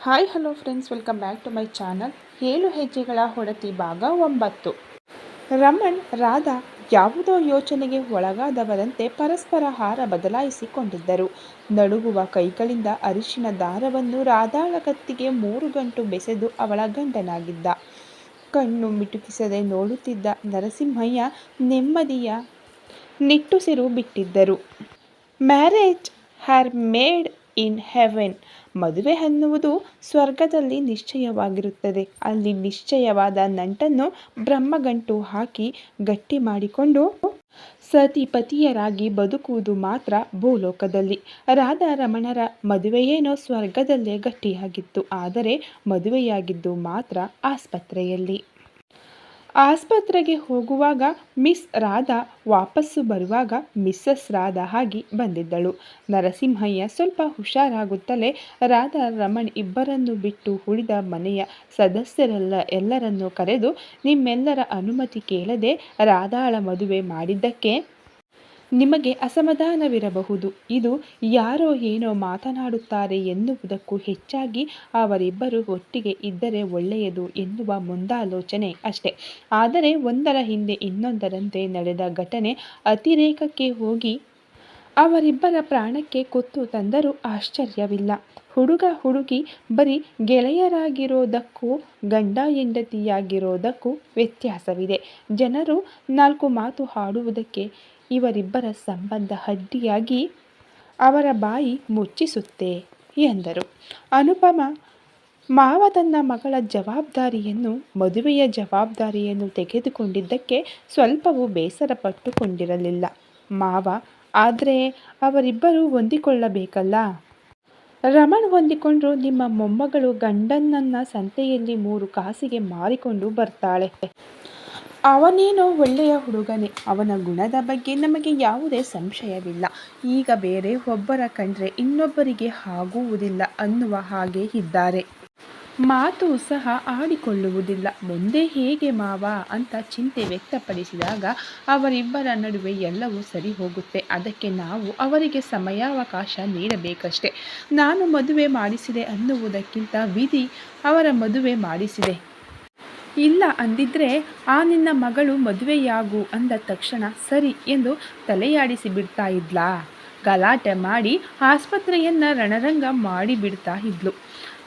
Hi hello friends welcome back to my channel ಏಳು ಹೆಜ್ಜೆಗಳ ಹೊಡತಿ ಭಾಗ ಒಂಬತ್ತು. ರಮಣ್, ರಾಧಾ ಯಾವುದೋ ಯೋಚನೆಗೆ ಒಳಗಾದವರಂತೆ ಪರಸ್ಪರ ಹಾರ ಬದಲಾಯಿಸಿಕೊಂಡಿದ್ದರು. ನಡುಗುವ ಕೈಗಳಿಂದ ಅರಿಶಿನ ದಾರವನ್ನು ರಾಧಾಳ ಕತ್ತಿಗೆ ಮೂರು ಗಂಟು ಬೆಸೆದು ಅವಳ ಗಂಡನಾಗಿದ್ದ. ಕಣ್ಣು ಮಿಟುಕಿಸದೆ ನೋಡುತ್ತಿದ್ದ ನರಸಿಂಹಯ್ಯ ನೆಮ್ಮದಿಯ ನಿಟ್ಟುಸಿರು ಬಿಟ್ಟಿದ್ದರು. Marriage are made in heaven. ಮದುವೆ ಅನ್ನುವುದು ಸ್ವರ್ಗದಲ್ಲಿ ನಿಶ್ಚಯವಾಗಿರುತ್ತದೆ. ಅಲ್ಲಿ ನಿಶ್ಚಯವಾದ ನಂಟನ್ನು ಬ್ರಹ್ಮಗಂಟು ಹಾಕಿ ಗಟ್ಟಿ ಮಾಡಿಕೊಂಡು ಸತಿಪತಿಯರಾಗಿ ಬದುಕುವುದು ಮಾತ್ರ ಭೂಲೋಕದಲ್ಲಿ. ರಾಧಾ ರಮಣರ ಮದುವೆಯೇನೋ ಸ್ವರ್ಗದಲ್ಲೇ ಗಟ್ಟಿಯಾಗಿತ್ತು. ಆದರೆ ಮದುವೆಯಾಗಿದ್ದು ಮಾತ್ರ ಆಸ್ಪತ್ರೆಯಲ್ಲಿ. ಆಸ್ಪತ್ರೆಗೆ ಹೋಗುವಾಗ ಮಿಸ್ ರಾಧಾ ವಾಪಸ್ಸು ಬರುವಾಗ ಮಿಸ್ಸಸ್ ರಾಧಾ ಆಗಿ ಬಂದಿದ್ದಳು. ನರಸಿಂಹಯ್ಯ ಸ್ವಲ್ಪ ಹುಷಾರಾಗುತ್ತಲೇ ರಾಧಾ ರಮಣ್ ಇಬ್ಬರನ್ನು ಬಿಟ್ಟು ಉಳಿದ ಮನೆಯ ಸದಸ್ಯರೆಲ್ಲ ಎಲ್ಲರನ್ನೂ ಕರೆದು, ನಿಮ್ಮೆಲ್ಲರ ಅನುಮತಿ ಕೇಳದೆ ರಾಧಾಳ ಮದುವೆ ಮಾಡಿದ್ದಕ್ಕೆ ನಿಮಗೆ ಅಸಮಾಧಾನವಿರಬಹುದು. ಇದು ಯಾರೋ ಏನೋ ಮಾತನಾಡುತ್ತಾರೆ ಎನ್ನುವುದಕ್ಕೂ ಹೆಚ್ಚಾಗಿ ಅವರಿಬ್ಬರು ಒಟ್ಟಿಗೆ ಇದ್ದರೆ ಒಳ್ಳೆಯದು ಎನ್ನುವ ಮುಂದಾಲೋಚನೆ ಅಷ್ಟೆ. ಆದರೆ ಒಂದರ ಹಿಂದೆ ಇನ್ನೊಂದರಂತೆ ನಡೆದ ಘಟನೆ ಅತಿರೇಕಕ್ಕೆ ಹೋಗಿ ಅವರಿಬ್ಬರ ಪ್ರಾಣಕ್ಕೆ ಕುತ್ತು ತಂದರೂ ಆಶ್ಚರ್ಯವಿಲ್ಲ. ಹುಡುಗ ಹುಡುಗಿ ಬರೀ ಗೆಳೆಯರಾಗಿರೋದಕ್ಕೂ ಗಂಡ ಹೆಂಡತಿಯಾಗಿರೋದಕ್ಕೂ ವ್ಯತ್ಯಾಸವಿದೆ. ಜನರು ನಾಲ್ಕು ಮಾತು ಹಾಡುವುದಕ್ಕೆ ಇವರಿಬ್ಬರ ಸಂಬಂಧ ಅಡ್ಡಿಯಾಗಿ ಅವರ ಬಾಯಿ ಮುಚ್ಚಿಸುತ್ತೆ ಎಂದರು. ಅನುಪಮ ಮಾವ ತನ್ನ ಮಗಳ ಜವಾಬ್ದಾರಿಯನ್ನು, ಮದುವೆಯ ಜವಾಬ್ದಾರಿಯನ್ನು ತೆಗೆದುಕೊಂಡಿದ್ದಕ್ಕೆ ಸ್ವಲ್ಪವೂ ಬೇಸರ ಪಟ್ಟುಕೊಂಡಿರಲಿಲ್ಲ. ಮಾವ, ಆದರೆ ಅವರಿಬ್ಬರೂ ಹೊಂದಿಕೊಳ್ಳಬೇಕಲ್ಲ? ರಮಣ್ ಹೊಂದಿಕೊಂಡ್ರು ನಿಮ್ಮ ಮೊಮ್ಮಗಳು ಗಂಡನನ್ನ ಸಂತೆಯಲ್ಲಿ ಮೂರು ಕಾಸಿಗೆ ಮಾರಿಕೊಂಡು ಬರ್ತಾಳೆ. ಅವನೇನೋ ಒಳ್ಳೆಯ ಹುಡುಗನೇ, ಅವನ ಗುಣದ ಬಗ್ಗೆ ನಮಗೆ ಯಾವುದೇ ಸಂಶಯವಿಲ್ಲ. ಈಗ ಬೇರೆ ಒಬ್ಬರ ಕಂಡ್ರೆ ಇನ್ನೊಬ್ಬರಿಗೆ ಆಗುವುದಿಲ್ಲ ಅನ್ನುವ ಹಾಗೆ ಇದ್ದಾರೆ. ಮಾತು ಸಹ ಆಡಿಕೊಳ್ಳುವುದಿಲ್ಲ. ಮುಂದೆ ಹೇಗೆ ಮಾವ ಅಂತ ಚಿಂತೆ ವ್ಯಕ್ತಪಡಿಸಿದಾಗ ಅವರಿಬ್ಬರ ನಡುವೆ ಎಲ್ಲವೂ ಸರಿ ಹೋಗುತ್ತೆ. ಅದಕ್ಕೆ ನಾವು ಅವರಿಗೆ ಸಮಯಾವಕಾಶ ನೀಡಬೇಕಷ್ಟೆ. ನಾನು ಮದುವೆ ಮಾಡಿಸಿದೆ ಅನ್ನುವುದಕ್ಕಿಂತ ವಿಧಿ ಅವರ ಮದುವೆ ಮಾಡಿಸಿದೆ. ಇಲ್ಲ ಅಂದಿದ್ರೆ ಆ ನಿನ್ನ ಮಗಳು ಮದುವೆಯಾಗು ಅಂದ ತಕ್ಷಣ ಸರಿ ಎಂದು ತಲೆಯಾಡಿಸಿ ಬಿಡ್ತಾ ಇದ್ಲಾ. ಗಲಾಟೆ ಮಾಡಿ ಆಸ್ಪತ್ರೆಯನ್ನು ರಣರಂಗ ಮಾಡಿಬಿಡ್ತಾ ಇದ್ಲು.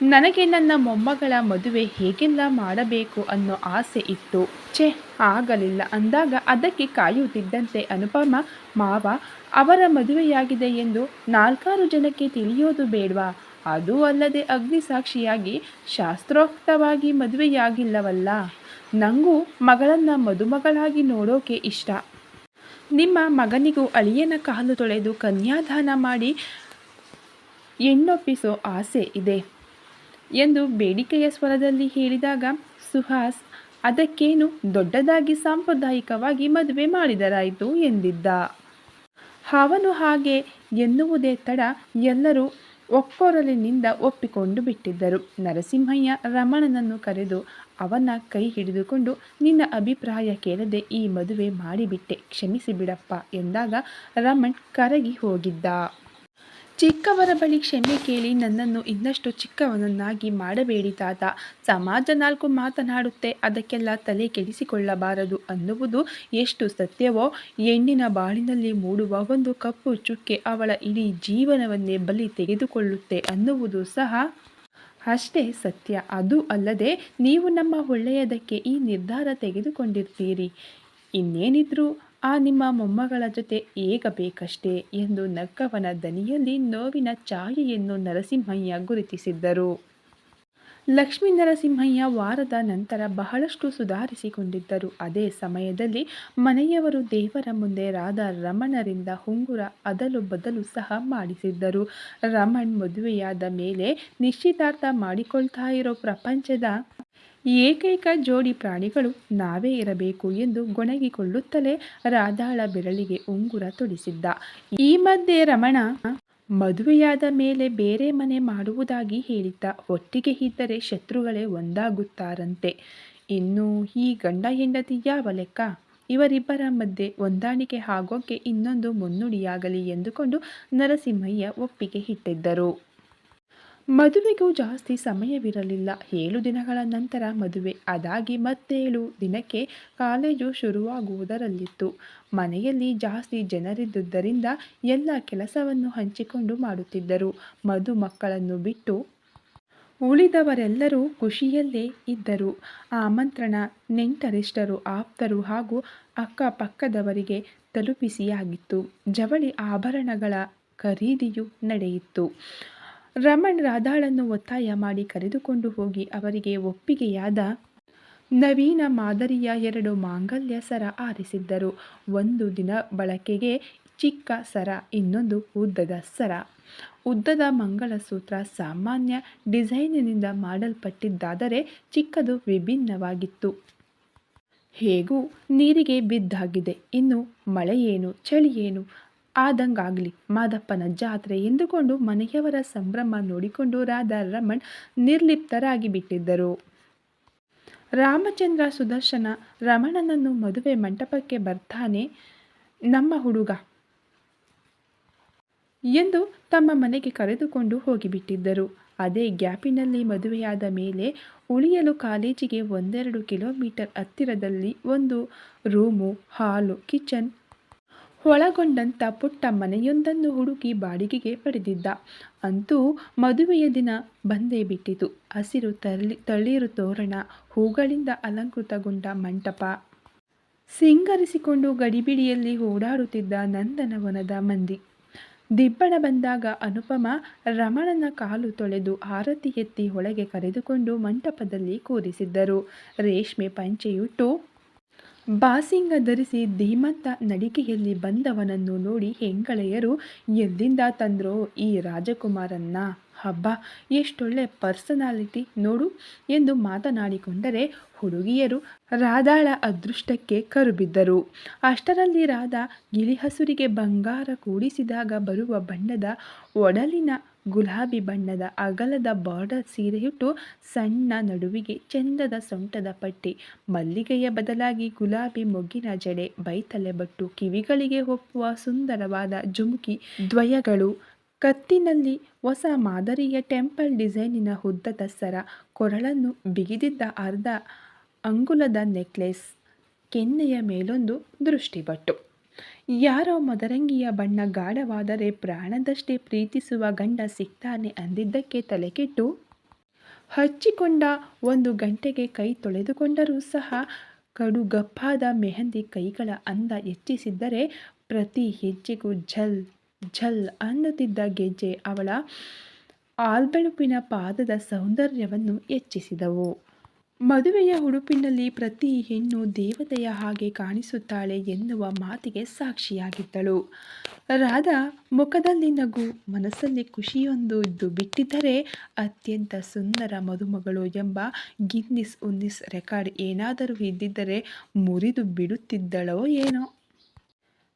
ನನಗೆ ನನ್ನ ಮೊಮ್ಮಗಳ ಮದುವೆ ಹೇಗೆಲ್ಲ ಮಾಡಬೇಕು ಅನ್ನೋ ಆಸೆ ಇತ್ತು. ಛೇ, ಆಗಲಿಲ್ಲ. ಅಂದಾಗ ಅದಕ್ಕೆ ಕಾಯುತ್ತಿದ್ದಂತೆ ಅನುಪಮ, ಮಾವ, ಅವರ ಮದುವೆಯಾಗಿದೆ ಎಂದು ನಾಲ್ಕಾರು ಜನಕ್ಕೆ ತಿಳಿಯೋದು ಬೇಡವಾ? ಅದೂ ಅಲ್ಲದೆ ಅಗ್ನಿ ಸಾಕ್ಷಿಯಾಗಿ ಶಾಸ್ತ್ರೋಕ್ತವಾಗಿ ಮದುವೆಯಾಗಿಲ್ಲವಲ್ಲ? ನನಗೂ ಮಗಳನ್ನು ಮದುಮಗಳಾಗಿ ನೋಡೋಕೆ ಇಷ್ಟ. ನಿಮ್ಮ ಮಗನಿಗೂ ಅಳಿಯನ ಕಾಲು ತೊಳೆದು ಕನ್ಯಾದಾನ ಮಾಡಿ ಹೆಣ್ಣೊಪ್ಪಿಸೋ ಆಸೆ ಇದೆ. ಎಂದು ಬೇಡಿಕೆಯ ಸ್ವರದಲ್ಲಿ ಹೇಳಿದಾಗ ಸುಹಾಸ್, ಅದಕ್ಕೇನು ದೊಡ್ಡದಾಗಿ ಸಾಂಪ್ರದಾಯಿಕವಾಗಿ ಮದುವೆ ಮಾಡಿದರಾಯಿತು ಎಂದಿದ್ದ. ಅವನು ಹಾಗೆ ಎನ್ನುವುದೇ ತಡ ಎಲ್ಲರೂ ಒಕ್ಕೊರಲಿನಿಂದ ಒಪ್ಪಿಕೊಂಡು ಬಿಟ್ಟಿದ್ದರು. ನರಸಿಂಹಯ್ಯ ರಮಣನನ್ನು ಕರೆದು ಅವನ ಕೈ ಹಿಡಿದುಕೊಂಡು, ನಿನ್ನ ಅಭಿಪ್ರಾಯ ಕೇಳದೆ ಈ ಮದುವೆ ಮಾಡಿಬಿಟ್ಟೆ, ಕ್ಷಮಿಸಿ ಬಿಡಪ್ಪ ಎಂದಾಗ ರಮಣ್ ಕರಗಿ ಹೋಗಿದ್ದ. ಚಿಕ್ಕವರ ಬಳಿ ಕ್ಷಮೆ ಕೇಳಿ ನನ್ನನ್ನು ಇನ್ನಷ್ಟು ಚಿಕ್ಕವನನ್ನಾಗಿ ಮಾಡಬೇಡಿ ತಾತ. ಸಮಾಜ ನಾಲ್ಕು ಮಾತನಾಡುತ್ತೆ, ಅದಕ್ಕೆಲ್ಲ ತಲೆ ಕೆಡಿಸಿಕೊಳ್ಳಬಾರದು ಅನ್ನುವುದು ಎಷ್ಟು ಸತ್ಯವೋ, ಹೆಣ್ಣಿನ ಬಾಳಿನಲ್ಲಿ ಮೂಡುವ ಒಂದು ಕಪ್ಪು ಚುಕ್ಕೆ ಅವಳ ಇಡೀ ಜೀವನವನ್ನೇ ಬಲಿ ತೆಗೆದುಕೊಳ್ಳುತ್ತೆ ಅನ್ನುವುದು ಸಹ ಅಷ್ಟೇ ಸತ್ಯ. ಅದು ಅಲ್ಲದೆ ನೀವು ನಮ್ಮ ಒಳ್ಳೆಯದಕ್ಕೆ ಈ ನಿರ್ಧಾರ ತೆಗೆದುಕೊಂಡಿರ್ತೀರಿ. ಇನ್ನೇನಿದ್ರೂ ಆ ನಿಮ್ಮ ಮೊಮ್ಮಗಳ ಜೊತೆ ಏಗಬೇಕಷ್ಟೇ ಎಂದು ನಕ್ಕವನ ದನಿಯಲ್ಲಿ ನೋವಿನ ಛಾಯೆಯನ್ನು ನರಸಿಂಹಯ್ಯ ಗುರುತಿಸಿದ್ದರು. ಲಕ್ಷ್ಮೀ ನರಸಿಂಹಯ್ಯ ವಾರದ ನಂತರ ಬಹಳಷ್ಟು ಸುಧಾರಿಸಿಕೊಂಡಿದ್ದರು. ಅದೇ ಸಮಯದಲ್ಲಿ ಮನೆಯವರು ದೇವರ ಮುಂದೆ ರಾಧಾ ರಮಣರಿಂದ ಹುಂಗುರ ಅದಲು ಬದಲು ಸಹ ಮಾಡಿಸಿದ್ದರು. ರಮಣ್ ಮದುವೆಯಾದ ಮೇಲೆ ನಿಶ್ಚಿತಾರ್ಥ ಮಾಡಿಕೊಳ್ತಾ ಇರೋ ಪ್ರಪಂಚದ ಏಕೈಕ ಜೋಡಿ ಪ್ರಾಣಿಗಳು ನಾವೇ ಇರಬೇಕು ಎಂದು ಗೊಣಗಿಕೊಳ್ಳುತ್ತಲೇ ರಾಧಾಳ ಬೆರಳಿಗೆ ಉಂಗುರ ತೊಡಿಸಿದ್ದ. ಈ ಮಧ್ಯೆ ರಮಣ ಮದುವೆಯಾದ ಮೇಲೆ ಬೇರೆ ಮನೆ ಮಾಡುವುದಾಗಿ ಹೇಳಿದ್ದ. ಒಟ್ಟಿಗೆ ಇದ್ದರೆ ಶತ್ರುಗಳೇ ಒಂದಾಗುತ್ತಾರಂತೆ. ಇನ್ನು ಈ ಗಂಡ ಹೆಂಡತಿ ಯಾವ ಲೆಕ್ಕ ಇವರಿಬ್ಬರ ಮಧ್ಯೆ ಹೊಂದಾಣಿಕೆ ಆಗೋಕ್ಕೆ ಇನ್ನೊಂದು ಮುನ್ನುಡಿಯಾಗಲಿ ಎಂದುಕೊಂಡು ನರಸಿಂಹಯ್ಯ ಒಪ್ಪಿಗೆ ಇಟ್ಟಿದ್ದರು. ಮದುವೆಗೂ ಜಾಸ್ತಿ ಸಮಯವಿರಲಿಲ್ಲ. ಏಳು ದಿನಗಳ ನಂತರ ಮದುವೆ. ಅದಾಗಿ ಮತ್ತೇಳು ದಿನಕ್ಕೆ ಕಾಲೇಜು ಶುರುವಾಗುವುದರಲ್ಲಿತ್ತು. ಮನೆಯಲ್ಲಿ ಜಾಸ್ತಿ ಜನರಿದ್ದುದರಿಂದ ಎಲ್ಲ ಕೆಲಸವನ್ನು ಹಂಚಿಕೊಂಡು ಮಾಡುತ್ತಿದ್ದರು. ಮಧು ಮಕ್ಕಳನ್ನು ಬಿಟ್ಟು ಉಳಿದವರೆಲ್ಲರೂ ಖುಷಿಯಲ್ಲೇ ಇದ್ದರು. ಆಮಂತ್ರಣ ನೆಂಟರಿಷ್ಟರು, ಆಪ್ತರು ಹಾಗೂ ಅಕ್ಕಪಕ್ಕದವರಿಗೆ ತಲುಪಿಸಿಯಾಗಿತ್ತು. ಜವಳಿ ಆಭರಣಗಳ ಖರೀದಿಯೂ ನಡೆಯಿತು. ರಮಣ್ ರಾಧಾಳನ್ನು ಒತ್ತಾಯ ಮಾಡಿ ಕರೆದುಕೊಂಡು ಹೋಗಿ ಅವರಿಗೆ ಒಪ್ಪಿಗೆಯಾದ ನವೀನ ಮಾದರಿಯ ಎರಡು ಮಾಂಗಲ್ಯ ಸರ ಆರಿಸಿದ್ದರು. ಒಂದು ದಿನ ಬಳಕೆಗೆ ಚಿಕ್ಕ ಸರ, ಇನ್ನೊಂದು ಉದ್ದದ ಸರ. ಉದ್ದದ ಮಂಗಳಸೂತ್ರ ಸಾಮಾನ್ಯ ಡಿಸೈನಿನಿಂದ ಮಾಡಲ್ಪಟ್ಟಿದ್ದಾದರೆ ಚಿಕ್ಕದು ವಿಭಿನ್ನವಾಗಿತ್ತು. ಹೇಗೂ ನೀರಿಗೆ ಬಿದ್ದಾಗಿದೆ. ಇನ್ನು ಮಳೆಯೇನು, ಚಳಿಯೇನು? ಆದಂಗಾಗಲಿ ಮಾದಪ್ಪನ ಜಾತ್ರೆ ಎಂದುಕೊಂಡು ಮನೆಯವರ ಸಂಭ್ರಮ ನೋಡಿಕೊಂಡು ರಾಧಾ ರಮಣ್ ನಿರ್ಲಿಪ್ತರಾಗಿ ಬಿಟ್ಟಿದ್ದರು. ರಾಮಚಂದ್ರ ಸುದರ್ಶನ ರಮಣನನ್ನು ಮದುವೆ ಮಂಟಪಕ್ಕೆ ಬರ್ತಾನೆ ನಮ್ಮ ಹುಡುಗ ಎಂದು ತಮ್ಮ ಮನೆಗೆ ಕರೆದುಕೊಂಡು ಹೋಗಿಬಿಟ್ಟಿದ್ದರು ಅದೇ ಗ್ಯಾಪಿನಲ್ಲಿ ಮದುವೆಯಾದ ಮೇಲೆ ಉಳಿಯಲು ಕಾಲೇಜಿಗೆ ಒಂದೆರಡು ಕಿಲೋಮೀಟರ್ ಹತ್ತಿರದಲ್ಲಿ ಒಂದು ರೂಮು, ಹಾಲು, ಕಿಚನ್ ಒಳಗೊಂಡಂಥ ಪುಟ್ಟ ಮನೆಯೊಂದನ್ನು ಹುಡುಕಿ ಬಾಡಿಗೆಗೆ ಪಡೆದಿದ್ದ. ಅಂತೂ ಮದುವೆಯ ದಿನ ಬಂದೇ ಬಿಟ್ಟಿತು. ಹಸಿರು ತಳ್ಳಿ, ತಳಿರು ತೋರಣ, ಹೂಗಳಿಂದ ಅಲಂಕೃತಗೊಂಡ ಮಂಟಪ. ಸಿಂಗರಿಸಿಕೊಂಡು ಗಡಿಬಿಡಿಯಲ್ಲಿ ಓಡಾಡುತ್ತಿದ್ದ ನಂದನವನದ ಮಂದಿ. ದಿಬ್ಬಣ ಬಂದಾಗ ಅನುಪಮ ರಮಣನ ಕಾಲು ತೊಳೆದು ಆರತಿ ಎತ್ತಿ ಒಳಗೆ ಕರೆದುಕೊಂಡು ಮಂಟಪದಲ್ಲಿ ಕೂರಿಸಿದ್ದರು. ರೇಷ್ಮೆ ಪಂಚೆಯುಟ್ಟು ಬಾಸಿಂಗ ಧರಿಸಿ ಧೀಮಂತ ನಡಿಕೆಯಲ್ಲಿ ಬಂದವನನ್ನು ನೋಡಿ ಹೆಂಗಳೆಯರು ಎಲ್ಲಿಂದ ತಂದ್ರೋ ಈ ರಾಜಕುಮಾರನ್ನ? ಹಬ್ಬ, ಎಷ್ಟೊಳ್ಳೆ ಪರ್ಸನಾಲಿಟಿ ನೋಡು ಎಂದು ಮಾತನಾಡಿಕೊಂಡರೆ ಹುಡುಗಿಯರು ರಾಧಾಳ ಅದೃಷ್ಟಕ್ಕೆ ಕರುಬಿದ್ದರು. ಅಷ್ಟರಲ್ಲಿ ರಾಧಾ ಗಿಳಿಹಸುರಿಗೆ ಬಂಗಾರ ಕೂಡಿಸಿದಾಗ ಬರುವ ಬಣ್ಣದ ಒಡಲಿನ ಗುಲಾಬಿ ಬಣ್ಣದ ಅಗಲದ ಬಾರ್ಡರ್ ಸೀರೆಯುಟ್ಟು ಸಣ್ಣ ನಡುವಿಗೆ ಚೆಂದದ ಸೊಂಟದ ಪಟ್ಟಿ. ಮಲ್ಲಿಗೆಯ ಬದಲಾಗಿ ಗುಲಾಬಿ ಮೊಗ್ಗಿನ ಜಡೆ, ಬೈತಲೆ ಬಟ್ಟು, ಕಿವಿಗಳಿಗೆ ಒಪ್ಪುವ ಸುಂದರವಾದ ಜುಮುಕಿ, ದ್ವಯಗಳು, ಕತ್ತಿನಲ್ಲಿ ಹೊಸ ಮಾದರಿಯ ಟೆಂಪಲ್ ಡಿಸೈನಿನ ಉದ್ದದ ಸರ, ಕೊರಳನ್ನು ಬಿಗಿದಿದ್ದ ಅರ್ಧ ಅಂಗುಲದ ನೆಕ್ಲೆಸ್ ಕೆನ್ನೆಯ ಮೇಲೊಂದು ದೃಷ್ಟಿಬಟ್ಟು. ಯಾರೋ ಮದರಂಗಿಯ ಬಣ್ಣ ಗಾಢವಾದರೆ ಪ್ರಾಣದಷ್ಟೇ ಪ್ರೀತಿಸುವ ಗಂಡ ಸಿಗ್ತಾನೆ ಅಂದಿದ್ದಕ್ಕೆ ತಲೆಕೆಟ್ಟು. ಹಚ್ಚಿಕೊಂಡ ಒಂದು ಗಂಟೆಗೆ ಕೈ ತೊಳೆದುಕೊಂಡರೂ ಸಹ ಕಡುಗಪ್ಪಾದ ಮೆಹಂದಿ ಕೈಗಳ ಅಂದ ಹೆಚ್ಚಿಸಿದ್ದರೆ ಪ್ರತಿ ಹೆಜ್ಜೆಗೂ ಝಲ್ ಝಲ್ ಅನ್ನುತ್ತಿದ್ದ ಗೆಜ್ಜೆ ಅವಳ ಆಲ್ಬೆಳುಪಿನ ಪಾದದ ಸೌಂದರ್ಯವನ್ನು ಹೆಚ್ಚಿಸಿದವು. ಮದುವೆಯ ಉಡುಪಿನಲ್ಲಿ ಪ್ರತಿ ಹೆಣ್ಣು ದೇವತೆಯ ಹಾಗೆ ಕಾಣಿಸುತ್ತಾಳೆ ಎನ್ನುವ ಮಾತಿಗೆ ಸಾಕ್ಷಿಯಾಗಿದ್ದಳು. ರಾಧಾ ಮುಖದಲ್ಲಿ ನಗು, ಮನಸ್ಸಲ್ಲಿ ಖುಷಿಯೊಂದು ಇದ್ದು ಬಿಟ್ಟಿದ್ದರೆ ಅತ್ಯಂತ ಸುಂದರ ಮದುಮಗಳು ಎಂಬ ಗಿನ್ನಿಸ್ ಉನ್ನಿಸ್ ರೆಕಾರ್ಡ್ ಏನಾದರೂ ಇದ್ದಿದ್ದರೆ ಮುರಿದು ಬಿಡುತ್ತಿದ್ದಳೋ ಏನೋ.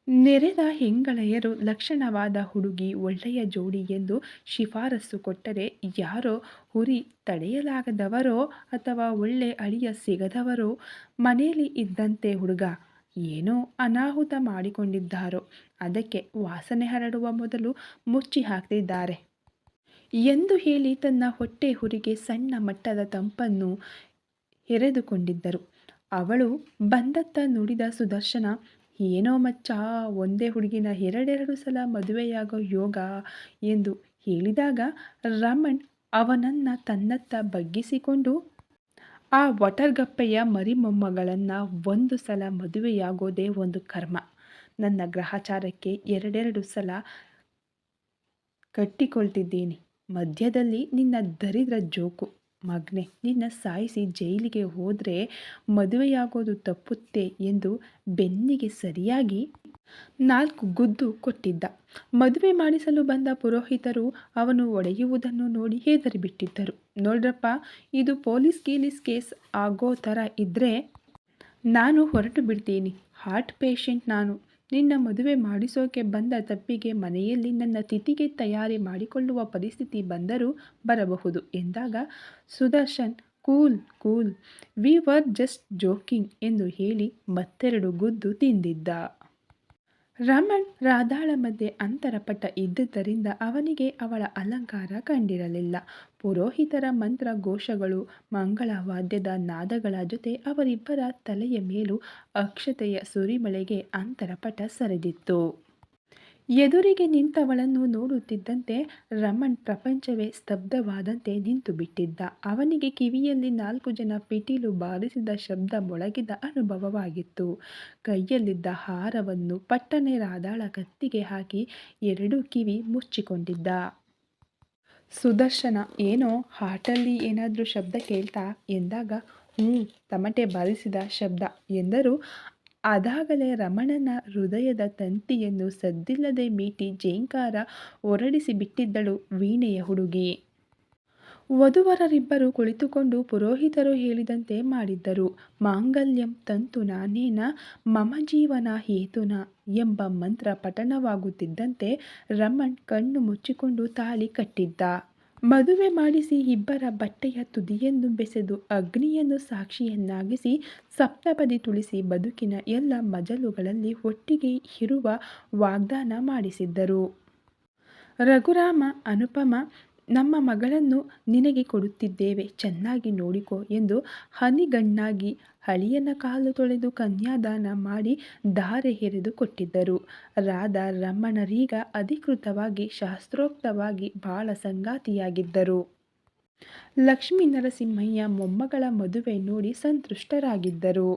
ನೆರೆದ ಹೆಂಗಳೆಯರು ಲಕ್ಷಣವಾದ ಹುಡುಗಿ, ಒಳ್ಳೆಯ ಜೋಡಿ ಎಂದು ಶಿಫಾರಸು ಕೊಟ್ಟರೆ ಯಾರೋ ಹುರಿ ತಡೆಯಲಾಗದವರೋ ಅಥವಾ ಒಳ್ಳೆ ಅಳಿಯ ಸಿಗದವರೋ? ಮನೆಯಲ್ಲಿ ಇದ್ದಂತೆ ಹುಡುಗ ಏನೋ ಅನಾಹುತ ಮಾಡಿಕೊಂಡಿದ್ದಾರೋ? ಅದಕ್ಕೆ ವಾಸನೆ ಹರಡುವ ಮೊದಲು ಮುಚ್ಚಿ ಹಾಕ್ತಿದ್ದಾರೆ. ಎಂದು ಹೇಳಿ ತನ್ನ ಹೊಟ್ಟೆ ಹುರಿಗೆ ಸಣ್ಣ ಮಟ್ಟದ ತಂಪನ್ನು ಎರೆದುಕೊಂಡಿದ್ದರು. ಅವಳು ಬಂದತ್ತ ನುಡಿದ ಸುದರ್ಶನ ಏನೋ ಮಚ್ಚ, ಒಂದೇ ಹುಡುಗಿನ ಎರಡೆರಡು ಸಲ ಮದುವೆಯಾಗೋ ಯೋಗ ಎಂದು ಹೇಳಿದಾಗ ರಮಣ್ ಅವನನ್ನು ತನ್ನತ್ತ ಬಗ್ಗಿಸಿಕೊಂಡು, ಆ ಒಟರ್ಗಪ್ಪೆಯ ಮರಿಮೊಮ್ಮಗಳನ್ನು ಒಂದು ಸಲ ಮದುವೆಯಾಗೋದೇ ಒಂದು ಕರ್ಮ. ನನ್ನ ಗ್ರಹಚಾರಕ್ಕೆ ಎರಡೆರಡು ಸಲ ಕಟ್ಟಿಕೊಳ್ತಿದ್ದೀನಿ. ಮಧ್ಯದಲ್ಲಿ ನಿನ್ನ ದರಿದ್ರ ಜೋಕು. ಮಗ್ನೆ, ನಿನ್ನ ಸಾಯಿಸಿ ಜೈಲಿಗೆ ಹೋದರೆ ಮದುವೆಯಾಗೋದು ತಪ್ಪುತ್ತೆ ಎಂದು ಬೆನ್ನಿಗೆ ಸರಿಯಾಗಿ ನಾಲ್ಕು ಗುದ್ದು ಕೊಟ್ಟಿದ್ದ. ಮದುವೆ ಮಾಡಿಸಲು ಬಂದ ಪುರೋಹಿತರು ಅವನು ಒಡೆಯುವುದನ್ನು ನೋಡಿ ಹೆದರಿಬಿಟ್ಟಿದ್ದರು. ನೋಡ್ರಪ್ಪ, ಇದು ಪೊಲೀಸ್ ಗೀಲೀಸ್ ಕೇಸ್ ಆಗೋ ಥರ ಇದ್ದರೆ ನಾನು ಹೊರಟು ಬಿಡ್ತೀನಿ. ಹಾರ್ಟ್ ಪೇಷಂಟ್ ನಾನು. ನಿನ್ನ ಮದುವೆ ಮಾಡಿಸೋಕೆ ಬಂದ ತಪ್ಪಿಗೆ ಮನೆಯಲ್ಲಿ ನನ್ನ ತಿಥಿಗೆ ತಯಾರಿ ಮಾಡಿಕೊಳ್ಳುವ ಪರಿಸ್ಥಿತಿ ಬಂದರೂ ಬರಬಹುದು ಎಂದಾಗ, Sudarshan, cool cool. We were just joking ಎಂದು ಹೇಳಿ ಮತ್ತೆರಡು ಗುದ್ದು ತಿಂದಿದ್ದ. ರಮಣ್ ರಾಧಾಳ ಮಧ್ಯೆ ಅಂತರಪಟ್ಟ ಇದ್ದುದರಿಂದ ಅವನಿಗೆ ಅವಳ ಅಲಂಕಾರ ಕಂಡಿರಲಿಲ್ಲ. ಪುರೋಹಿತರ ಮಂತ್ರ ಘೋಷಗಳು ಮಂಗಳ ವಾದ್ಯದ ನಾದಗಳ ಜೊತೆ ಅವರಿಬ್ಬರ ತಲೆಯ ಮೇಲೂ ಅಕ್ಷತೆಯ ಸುರಿಮಳೆಗೆ ಅಂತರಪಟ ಸರಿದಿತ್ತು. ಎದುರಿಗೆ ನಿಂತವಳನ್ನು ನೋಡುತ್ತಿದ್ದಂತೆ ರಮಣ್ ಪ್ರಪಂಚವೇ ಸ್ತಬ್ಧವಾದಂತೆ ನಿಂತು ಬಿಟ್ಟಿದ್ದ. ಅವನಿಗೆ ಕಿವಿಯಲ್ಲಿ ನಾಲ್ಕು ಜನ ಪಿಟೀಲು ಬಾರಿಸಿದ ಶಬ್ದ ಮೊಳಗಿದ ಅನುಭವವಾಗಿತ್ತು. ಕೈಯಲ್ಲಿದ್ದ ಹಾರವನ್ನು ಪಟ್ಟನೆ ರಾದಾಳ ಕತ್ತಿಗೆ ಹಾಕಿ ಎರಡೂ ಕಿವಿ ಮುಚ್ಚಿಕೊಂಡಿದ್ದ. ಸುದರ್ಶನ, ಏನೋ ಹಾಟಲ್ಲಿ ಏನಾದರೂ ಶಬ್ದ ಕೇಳ್ತಾ? ಎಂದಾಗ ಹ್ಞೂ ತಮಟೆ ಬಾರಿಸಿದ ಶಬ್ದ ಎಂದರು. ಅದಾಗಲೇ ರಮಣನ ಹೃದಯದ ತಂತಿಯನ್ನು ಸದ್ದಿಲ್ಲದೆ ಮೀಟಿ ಜೇಂಕಾರ ಹೊರಡಿಸಿ ಬಿಟ್ಟಿದ್ದಳು ವೀಣೆಯ ಹುಡುಗಿ. ವಧುವರರಿಬ್ಬರು ಕುಳಿತುಕೊಂಡು ಪುರೋಹಿತರು ಹೇಳಿದಂತೆ ಮಾಡಿದ್ದರು. ಮಾಂಗಲ್ಯಂ ತಂತು ನಾನೇನ, ಮಮ ಜೀವನ ಹೇತುನ ಎಂಬ ಮಂತ್ರ ಪಠಣವಾಗುತ್ತಿದ್ದಂತೆ ರಮಣ್ ಕಣ್ಣು ಮುಚ್ಚಿಕೊಂಡು ತಾಳಿ ಕಟ್ಟಿದ್ದ. ಮದುವೆ ಮಾಡಿಸಿ ಇಬ್ಬರ ಬಟ್ಟೆಯ ತುದಿಯನ್ನು ಬೆಸೆದು ಅಗ್ನಿಯನ್ನು ಸಾಕ್ಷಿಯನ್ನಾಗಿಸಿ ಸಪ್ತಪದಿ ತುಳಿಸಿ ಬದುಕಿನ ಎಲ್ಲ ಮಜಲುಗಳಲ್ಲಿ ಒಟ್ಟಿಗೆ ಇರುವ ವಾಗ್ದಾನ ಮಾಡಿಸಿದ್ದರು. ರಘುರಾಮ, ಅನುಪಮ, ನಮ್ಮ ಮಗಳನ್ನು ನಿನಗೆ ಕೊಡುತ್ತಿದ್ದೇವೆ, ಚೆನ್ನಾಗಿ ನೋಡಿಕೊ ಎಂದು ಹನಿಗಣ್ಣಾಗಿ ಹಳಿಯನ ಕಾಲು ತೊಳೆದು ಕನ್ಯಾದಾನ ಮಾಡಿ ಧಾರೆ ಎರೆದು ಕೊಟ್ಟಿದ್ದರು. ರಾಧಾ ರಮಣರೀಗ ಅಧಿಕೃತವಾಗಿ ಶಾಸ್ತ್ರೋಕ್ತವಾಗಿ ಬಾಳ ಸಂಗಾತಿಯಾಗಿದ್ದರು. ಲಕ್ಷ್ಮೀ ನರಸಿಂಹಯ್ಯ ಮೊಮ್ಮಗಳ ಮದುವೆ ನೋಡಿ ಸಂತುಷ್ಟರಾಗಿದ್ದರು.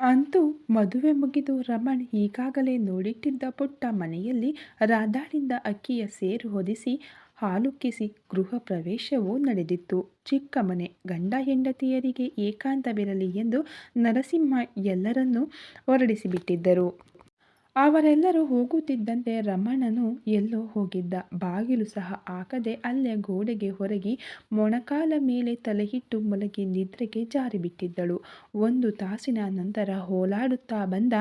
ಅಂತೂ ಮದುವೆ ಮುಗಿದು ರಮಣ್ ಈಗಾಗಲೇ ನೋಡಿಟ್ಟಿದ್ದ ಪುಟ್ಟ ಮನೆಯಲ್ಲಿ ರಾಧಾಳಿಂದ ಅಕ್ಕಿಯ ಸೇರು ಹೊದಿಸಿ ಹಾಲುಕ್ಕಿಸಿ ಗೃಹ ಪ್ರವೇಶವೂ ನಡೆದಿತ್ತು. ಚಿಕ್ಕ ಮನೆ, ಗಂಡ ಹೆಂಡತಿಯರಿಗೆ ಏಕಾಂತವಿರಲಿ ಎಂದು ನರಸಿಂಹ ಎಲ್ಲರನ್ನೂ ಹೊರಡಿಸಿಬಿಟ್ಟಿದ್ದರು. ಅವರೆಲ್ಲರೂ ಹೋಗುತ್ತಿದ್ದಂತೆ ರಮಣನು ಎಲ್ಲೋ ಹೋಗಿದ್ದ. ಬಾಗಿಲು ಸಹ ಹಾಕದೆ ಅಲ್ಲೇ ಗೋಡೆಗೆ ಹೊರಗಿ ಮೊಣಕಾಲ ಮೇಲೆ ತಲೆಹಿಟ್ಟು ಮಲಗಿ ನಿದ್ರೆಗೆ ಜಾರಿಬಿಟ್ಟಿದ್ದಳು. ಒಂದು ತಾಸಿನ ನಂತರ ಹೋಲಾಡುತ್ತಾ ಬಂದ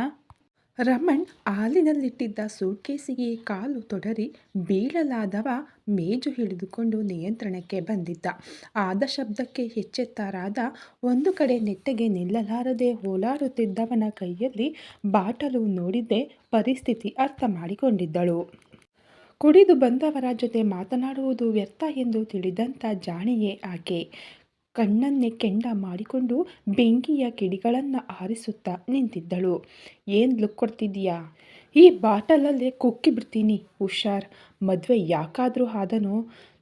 ರಮಣ್ ಹಾಲಿನಲ್ಲಿಟ್ಟಿದ್ದ ಸೂಟ್ಕೇಸಿಗೆ ಕಾಲು ತೊಡರಿ ಬೀಳಲಾದವ ಮೇಜು ಹಿಡಿದುಕೊಂಡು ನಿಯಂತ್ರಣಕ್ಕೆ ಬಂದಿದ್ದ. ಆದ ಶಬ್ದಕ್ಕೆ ಹೆಚ್ಚೆತ್ತಾರಾದ ಒಂದು ಕಡೆ ನೆಟ್ಟಗೆ ನಿಲ್ಲಲಾರದೆ ಓಲಾಡುತ್ತಿದ್ದವನ ಕೈಯಲ್ಲಿ ಬಾಟಲು ನೋಡಿದ್ದೇ ಪರಿಸ್ಥಿತಿ ಅರ್ಥ ಮಾಡಿಕೊಂಡಿದ್ದಳು. ಕುಡಿದು ಬಂದವರ ಜೊತೆ ಮಾತನಾಡುವುದು ವ್ಯರ್ಥ ಎಂದು ತಿಳಿದಂಥ ಜಾಣಿಯೇ ಆಕೆ. ಕಣ್ಣನ್ನೇ ಕೆಂಡ ಮಾಡಿಕೊಂಡು ಬೆಂಕಿಯ ಕಿಡಿಗಳನ್ನು ಆರಿಸುತ್ತಾ ನಿಂತಿದ್ದಳು. ಏನು ಲುಕ್ ಕೊಡ್ತಿದ್ದೀಯಾ? ಈ ಬಾಟಲಲ್ಲೇ ಕುಕ್ಕಿ ಬಿಡ್ತೀನಿ, ಹುಷಾರ್. ಮದುವೆ ಯಾಕಾದರೂ ಆದನೋ?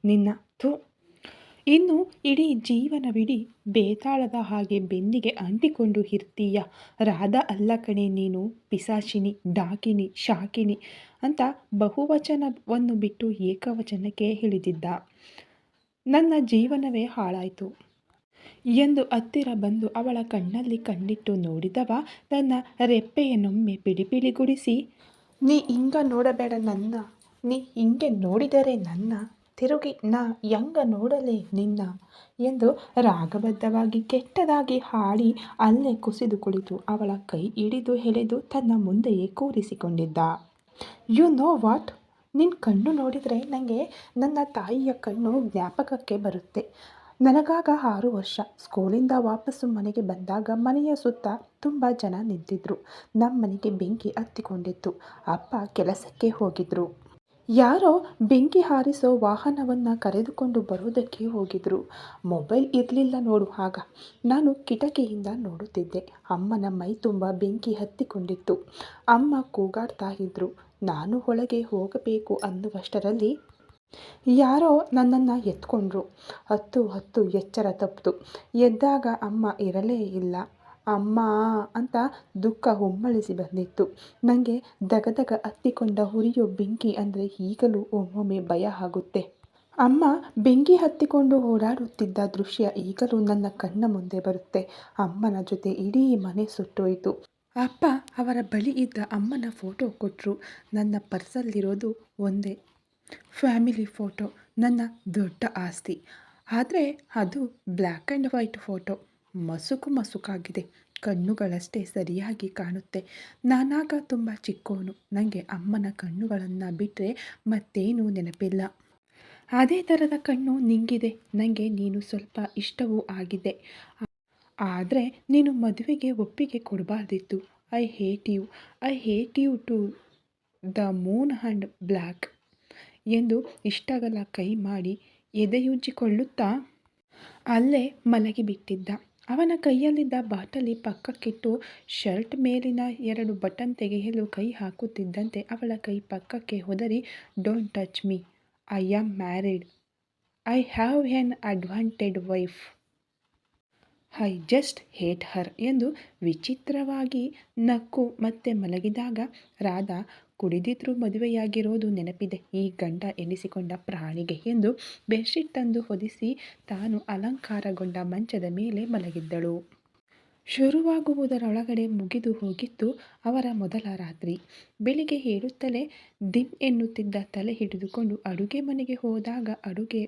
ನಿನ್ನ ಥು. ಇನ್ನು ಇಡೀ ಜೀವನವಿಡೀ ಬೇತಾಳದ ಹಾಗೆ ಬೆನ್ನಿಗೆ ಅಂಟಿಕೊಂಡು ಇರ್ತೀಯ? ರಾಧ ಅಲ್ಲ ಕಣೆ ನೀನು. ಪಿಸಾಚಿನಿ, ಡಾಕಿನಿ, ಶಾಕಿನಿ ಅಂತ ಬಹುವಚನವನ್ನು ಬಿಟ್ಟು ಏಕವಚನಕ್ಕೆ ಹೇಳಿದಿದ್ದ ನನ್ನ ಜೀವನವೇ ಹಾಳಾಯಿತು. ಎಂದು ಹತ್ತಿರ ಬಂದು ಅವಳ ಕಣ್ಣಲ್ಲಿ ಕಣ್ಣಿಟ್ಟು ನೋಡಿದವ ತನ್ನ ರೆಪ್ಪೆಯನ್ನೊಮ್ಮೆ ಪಿಡಿಪಿಡಿಗುಡಿಸಿ, ನೀ ಹಿಂಗ ನೋಡಬೇಡ ನನ್ನ, ನೀ ಹಿಂಗೆ ನೋಡಿದರೆ ನನ್ನ, ತಿರುಗಿ ನಾ ಯಂಗ ನೋಡಲೇ ನಿನ್ನ ಎಂದು ರಾಗಬದ್ಧವಾಗಿ ಕೆಟ್ಟದಾಗಿ ಹಾಡಿ ಅಲ್ಲೇ ಕುಸಿದು ಕುಳಿತು ಅವಳ ಕೈ ಹಿಡಿದು ಎಳೆದು ತನ್ನ ಮುಂದೆಯೇ ಕೂರಿಸಿಕೊಂಡಿದ್ದ. ಯು ನೋ ವಾಟ್ ನಿನ್ನ ಕಣ್ಣು ನೋಡಿದರೆ ನನಗೆ ನನ್ನ ತಾಯಿಯ ಕಣ್ಣು ಜ್ಞಾಪಕಕ್ಕೆ ಬರುತ್ತೆ. ನನಗಾಗ ಆರು ವರ್ಷ. ಸ್ಕೂಲಿಂದ ವಾಪಸ್ಸು ಮನೆಗೆ ಬಂದಾಗ ಮನೆಯ ಸುತ್ತ ತುಂಬ ಜನ ನಿಂತಿದ್ರು. ನಮ್ಮ ಮನೆಗೆ ಬೆಂಕಿ ಹತ್ತಿಕೊಂಡಿತ್ತು. ಅಪ್ಪ ಕೆಲಸಕ್ಕೆ ಹೋಗಿದ್ರು. ಯಾರೋ ಬೆಂಕಿ ಹಾರಿಸೋ ವಾಹನವನ್ನು ಕರೆದುಕೊಂಡು ಬರೋದಕ್ಕೆ ಹೋಗಿದ್ರು. ಮೊಬೈಲ್ ಇರಲಿಲ್ಲ ನೋಡು ಆಗ. ನಾನು ಕಿಟಕಿಯಿಂದ ನೋಡುತ್ತಿದ್ದೆ. ಅಮ್ಮನ ಮೈ ತುಂಬ ಬೆಂಕಿ ಹತ್ತಿಕೊಂಡಿತ್ತು. ಅಮ್ಮ ಕೂಗಾಡ್ತಾ ಇದ್ರು. ನಾನು ಒಳಗೆ ಹೋಗಬೇಕು ಅನ್ನುವಷ್ಟರಲ್ಲಿ ಯಾರೋ ನನ್ನನ್ನು ಎತ್ಕೊಂಡ್ರು. ಹತ್ತು ಹತ್ತು ಎಚ್ಚರ ತಪ್ಪಿತು ಎದ್ದಾಗ ಅಮ್ಮ ಇರಲೇ ಇಲ್ಲ. ಅಮ್ಮ ಅಂತ ದುಃಖ ಹೊಮ್ಮಳಿಸಿ ಬಂದಿತ್ತು. ನನಗೆ ದಗದಗ ಹತ್ತಿಕೊಂಡ ಹುರಿಯೋ ಬೆಂಕಿ ಅಂದರೆ ಈಗಲೂ ಒಮ್ಮೊಮ್ಮೆ ಭಯ ಆಗುತ್ತೆ. ಅಮ್ಮ ಬೆಂಕಿ ಹತ್ತಿಕೊಂಡು ಓಡಾಡುತ್ತಿದ್ದ ದೃಶ್ಯ ಈಗಲೂ ನನ್ನ ಕಣ್ಣ ಮುಂದೆ ಬರುತ್ತೆ. ಅಮ್ಮನ ಜೊತೆ ಇಡೀ ಮನೆ ಸುಟ್ಟೋಯಿತು. ಅಪ್ಪ ಅವರ ಬಳಿ ಇದ್ದ ಅಮ್ಮನ ಫೋಟೋ ಕೊಟ್ಟರು ನನ್ನ ಪರ್ಸಲ್ಲಿರೋದು ಒಂದೇ. ಫ್ಯಾಮಿಲಿ ಫೋಟೋ, ನನ್ನ ದೊಡ್ಡ ಆಸ್ತಿ. ಆದರೆ ಅದು ಬ್ಲ್ಯಾಕ್ ಆ್ಯಂಡ್ ವೈಟ್ ಫೋಟೋ. ಮಸುಕು ಮಸುಕಾಗಿದೆ. ಕಣ್ಣುಗಳಷ್ಟೇ ಸರಿಯಾಗಿ ಕಾಣುತ್ತೆ. ನಾನಾಗ ತುಂಬ ಚಿಕ್ಕವನು ನನಗೆ ಅಮ್ಮನ ಕಣ್ಣುಗಳನ್ನು ಬಿಟ್ಟರೆ ಮತ್ತೇನೂ ನೆನಪಿಲ್ಲ. ಅದೇ ಥರದ ಕಣ್ಣು ನಿಂಗಿದೆ. ನನಗೆ ನೀನು ಸ್ವಲ್ಪ ಇಷ್ಟವೂ ಆಗಿದೆ. ಆದರೆ ನೀನು ಮದುವೆಗೆ ಒಪ್ಪಿಗೆ ಕೊಡಬಾರ್ದಿತ್ತು. I hate you I hate you to the moon and black ಎಂದು ಇಷ್ಟಗಲ ಕೈ ಮಾಡಿ ಎದೆಯುಜ್ಜಿಕೊಳ್ಳುತ್ತಾ ಅಲ್ಲೇ ಮಲಗಿಬಿಟ್ಟಿದ್ದ. ಅವನ ಕೈಯಲ್ಲಿದ್ದ ಬಾಟಲಿ ಪಕ್ಕಕ್ಕಿಟ್ಟು ಶರ್ಟ್ ಮೇಲಿನ ಎರಡು ಬಟನ್ ತೆಗೆಯಲು ಕೈ ಹಾಕುತ್ತಿದ್ದಂತೆ ಅವಳ ಕೈ ಪಕ್ಕಕ್ಕೆ ಹೊದರಿ don't touch me I am married I have an unwanted wife I just hate her ಎಂದು ವಿಚಿತ್ರವಾಗಿ ನಕ್ಕು ಮತ್ತೆ ಮಲಗಿದಾಗ ರಾಧಾ ಕುಡಿದಿದ್ರೂ ಮದುವೆಯಾಗಿರೋದು ನೆನಪಿದೆ. ಈ ಗಂಡ ಎನಿಸಿಕೊಂಡ ಪ್ರಾಣಿಗೆ ಎಂದು ಬೆಡ್ಶೀಟ್ ತಂದು ಹೊದಿಸಿ ತಾನು ಅಲಂಕಾರಗೊಂಡ ಮಂಚದ ಮೇಲೆ ಮಲಗಿದ್ದಳು. ಶುರುವಾಗುವುದರೊಳಗಡೆ ಮುಗಿದು ಹೋಗಿತ್ತು ಅವರ ಮೊದಲ ರಾತ್ರಿ. ಬೆಳಿಗ್ಗೆ ಹೇಳುತ್ತಲೇ ದಿಮ್ ಎನ್ನುತ್ತಿದ್ದ ತಲೆ ಹಿಡಿದುಕೊಂಡು ಅಡುಗೆ ಮನೆಗೆ ಹೋದಾಗ ಅಡುಗೆ,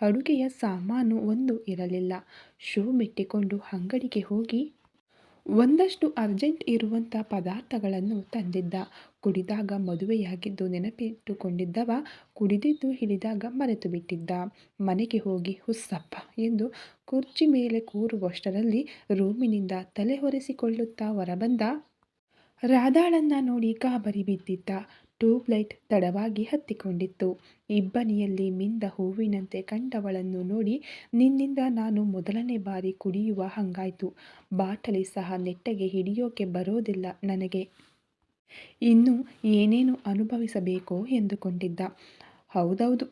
ಅಡುಗೆಯ ಸಾಮಾನು ಒಂದು ಇರಲಿಲ್ಲ. ಶೂ ಮೆಟ್ಟಿಕೊಂಡು ಅಂಗಡಿಗೆ ಹೋಗಿ ಒಂದಷ್ಟು ಅರ್ಜೆಂಟ್ ಇರುವಂಥ ಪದಾರ್ಥಗಳನ್ನು ತಂದಿದ್ದ. ಕುಡಿದಾಗ ಮದುವೆಯಾಗಿದ್ದು ನೆನಪಿಟ್ಟುಕೊಂಡಿದ್ದವ, ಕುಡಿದಿದ್ದು ಹಿಡಿದಾಗ ಮರೆತು ಬಿಟ್ಟಿದ್ದ ಮನೆಗೆ ಹೋಗಿ, ಹುಸ್ಸಪ್ಪ ಎಂದು ಕುರ್ಚಿ ಮೇಲೆ ಕೂರುವಷ್ಟರಲ್ಲಿ ರೂಮಿನಿಂದ ತಲೆ ಹೊರೆಸಿಕೊಳ್ಳುತ್ತಾ ಹೊರಬಂದ ರಾಧಾಳನ್ನ ನೋಡಿ ಗಾಬರಿ ಬಿದ್ದಿದ್ದ. ಟ್ಯೂಬ್ಲೈಟ್ ತಡವಾಗಿ ಹತ್ತಿಕೊಂಡಿತ್ತು. ಇಬ್ಬನಿಯಲ್ಲಿ ಮಿಂದ ಹೂವಿನಂತೆ ಕಂಡವಳನ್ನು ನೋಡಿ, ನಿನ್ನಿಂದ ನಾನು ಮೊದಲನೇ ಬಾರಿ ಕುಡಿಯುವ ಹಂಗಾಯ್ತು. ಬಾಟಲಿ ಸಹ ನೆಟ್ಟಗೆ ಹಿಡಿಯೋಕೆ ಬರೋದಿಲ್ಲ ನನಗೆ. ಇನ್ನು ಏನೇನು ಅನುಭವಿಸಬೇಕೋ ಎಂದುಕೊಂಡಿದ್ದ. ಹೌದೌದು.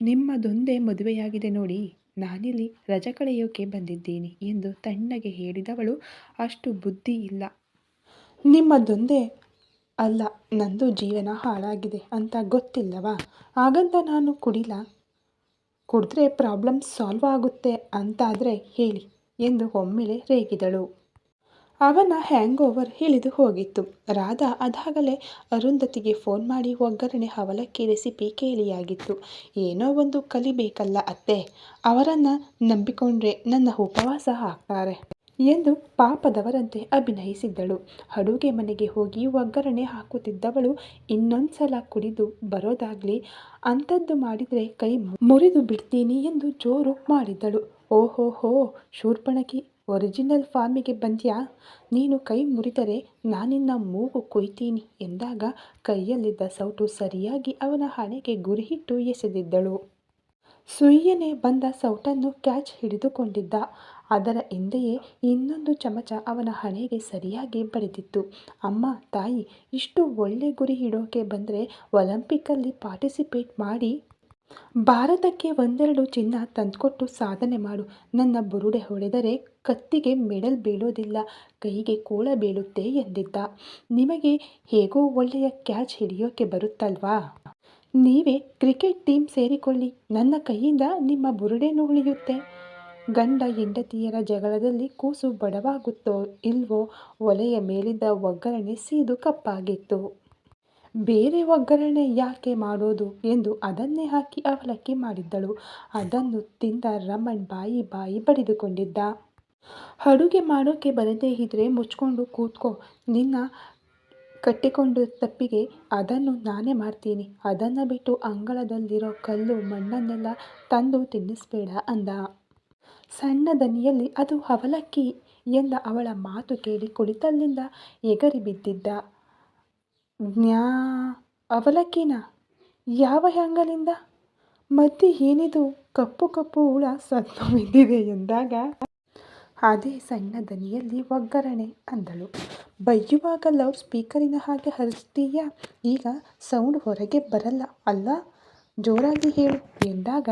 ನಿಮ್ಮದೊಂದೇ ಮದುವೆಯಾಗಿದೆ ನೋಡಿ. ನಾನಿಲ್ಲಿ ರಜೆ ಕಳೆಯೋಕೆ ಬಂದಿದ್ದೀನಿ ಎಂದು ತಣ್ಣಗೆ ಹೇಳಿದವಳು. ಅಷ್ಟು ಬುದ್ಧಿ ಇಲ್ಲ. ನಿಮ್ಮದೊಂದೇ ಅಲ್ಲ. ನಂದು ಜೀವನ ಹಾಳಾಗಿದೆ ಅಂತ ಗೊತ್ತಿಲ್ಲವಾ? ಹಾಗಂತ ನಾನು ಕುಡಿಲ. ಕುಡಿದ್ರೆ ಪ್ರಾಬ್ಲಮ್ ಸಾಲ್ವ್ ಆಗುತ್ತೆ ಅಂತಾದರೆ ಹೇಳಿ ಎಂದು ಒಮ್ಮೆಲೆ ರೇಗಿದಳು. ಅವನ ಹ್ಯಾಂಗ್ ಓವರ್ ಇಳಿದು ಹೋಗಿತ್ತು. ರಾಧಾ ಅದಾಗಲೇ ಅರುಂಧತಿಗೆ ಫೋನ್ ಮಾಡಿ ಒಗ್ಗರಣೆ ಅವಲಕ್ಕಿ ರೆಸಿಪಿ ಕೇಳಿಯಾಗಿತ್ತು. ಏನೋ ಒಂದು ಕಲಿಬೇಕಲ್ಲ ಅತ್ತೆ. ಅವರನ್ನು ನಂಬಿಕೊಂಡ್ರೆ ನನ್ನ ಉಪವಾಸ ಹಾಕ್ತಾರೆ ಎಂದು ಪಾಪದವರಂತೆ ಅಭಿನಯಿಸಿದ್ದಳು. ಅಡುಗೆ ಮನೆಗೆ ಹೋಗಿ ಒಗ್ಗರಣೆ ಹಾಕುತ್ತಿದ್ದವಳು ಇನ್ನೊಂದ್ಸಲ ಕುಡಿದು ಬರೋದಾಗ್ಲಿ ಅಂಥದ್ದು ಮಾಡಿದರೆ ಕೈ ಮುರಿದು ಬಿಡ್ತೀನಿ ಎಂದು ಜೋರು ಮಾಡಿದ್ದಳು. ಓಹೋ ಹೋ ಶೂರ್ಪಣಕಿ ಒರಿಜಿನಲ್ ಫಾರ್ಮಿಗೆ ಬಂದ್ಯಾ? ನೀನು ಕೈ ಮುರಿದರೆ ನಾನಿನ್ನ ಮೂಗು ಕೊಯ್ತೀನಿ ಎಂದಾಗ ಕೈಯಲ್ಲಿದ್ದ ಸೌಟು ಸರಿಯಾಗಿ ಅವನ ಹಣೆಗೆ ಗುರಿಹಿಟ್ಟು ಎಸೆದಿದ್ದಳು. ಸುಯ್ಯನೆ ಬಂದ ಸೌಟನ್ನು ಕ್ಯಾಚ್ ಹಿಡಿದುಕೊಂಡಿದ್ದ. ಅದರ ಹಿಂದೆಯೇ ಇನ್ನೊಂದು ಚಮಚ ಅವನ ಹಣೆಗೆ ಸರಿಯಾಗಿ ಬಡಿದಿತ್ತು. ಅಮ್ಮ, ತಾಯಿ, ಇಷ್ಟು ಒಳ್ಳೆ ಗುರಿ ಇಡೋಕೆ ಬಂದರೆ ಒಲಂಪಿಕ್ಕಲ್ಲಿ ಪಾರ್ಟಿಸಿಪೇಟ್ ಮಾಡಿ ಭಾರತಕ್ಕೆ ಒಂದೆರಡು ಚಿನ್ನ ತಂದುಕೊಟ್ಟು ಸಾಧನೆ ಮಾಡು. ನನ್ನ ಬುರುಡೆ ಹೊಡೆದರೆ ಕತ್ತಿಗೆ ಮೆಡಲ್ ಬೀಳೋದಿಲ್ಲ, ಕೈಗೆ ಕೋಳ ಬೀಳುತ್ತೆ ಎಂದಿದ್ದ. ನಿಮಗೆ ಹೇಗೋ ಒಳ್ಳೆಯ ಕ್ಯಾಚ್ ಹಿಡಿಯೋಕೆ ಬರುತ್ತಲ್ವಾ? ನೀವೇ ಕ್ರಿಕೆಟ್ ಟೀಮ್ ಸೇರಿಕೊಳ್ಳಿ. ನನ್ನ ಕೈಯಿಂದ ನಿಮ್ಮ ಬುರುಡೆನೂ ಉಳಿಯುತ್ತೆ. ಗಂಡ ಹೆಂಡತಿಯರ ಜಗಳದಲ್ಲಿ ಕೂಸು ಬಡವಾಗುತ್ತೋ ಇಲ್ವೋ ಒಲೆಯ ಮೇಲಿದ್ದ ಒಗ್ಗರಣೆ ಸೀದು ಕಪ್ಪಾಗಿತ್ತು. ಬೇರೆ ಒಗ್ಗರಣೆ ಯಾಕೆ ಮಾಡೋದು ಎಂದು ಅದನ್ನೇ ಹಾಕಿ ಅವಲಕ್ಕಿ ಮಾಡಿದ್ದಳು. ಅದನ್ನು ತಿಂದ ರಮಣ್ ಬಾಯಿ ಬಾಯಿ ಬಡಿದುಕೊಂಡಿದ್ದ. ಅಡುಗೆ ಮಾಡೋಕೆ ಬರದೇ ಇದ್ರೆ ಮುಚ್ಕೊಂಡು ಕೂತ್ಕೋ. ನಿನ್ನ ಕಟ್ಟಿಕೊಂಡು ತಪ್ಪಿಗೆ ಅದನ್ನು ನಾನೇ ಮಾಡ್ತೀನಿ. ಅದನ್ನು ಬಿಟ್ಟು ಅಂಗಳದಲ್ಲಿರೋ ಕಲ್ಲು ಮಣ್ಣನ್ನೆಲ್ಲ ತಂದು ತಿನ್ನಿಸ್ಬೇಡ ಅಂದ. ಸಣ್ಣ ದನಿಯಲ್ಲಿ ಅದು ಅವಲಕ್ಕಿ ಎಂದ ಅವಳ ಮಾತು ಕೇಳಿ ಕುಳಿತಲ್ಲಿಂದ ಎಗರಿ ಬಿದ್ದಿದ್ದ. ಜ್ಞಾ ಅವಲಕ್ಕಿನ ಯಾವ ಹ್ಯಾಂಗಲಿಂದ? ಮತ್ತೆ ಏನಿದು? ಕಪ್ಪು ಕಪ್ಪು ಹುಳ ಸತ್ತು ಬಿದ್ದಿದೆ ಎಂದಾಗ. ಅದೇ ಸಣ್ಣ ದನಿಯಲ್ಲಿ ಒಗ್ಗರಣೆ ಅಂದಳು. ಬೈಯುವಾಗ ಲೌಡ್ ಸ್ಪೀಕರಿನ ಹಾಗೆ ಹರಿಸ್ತೀಯ? ಈಗ ಸೌಂಡ್ ಹೊರಗೆ ಬರಲ್ಲ ಅಲ್ಲ? ಜೋರಾಗಿ ಹೇಳು ಎಂದಾಗ.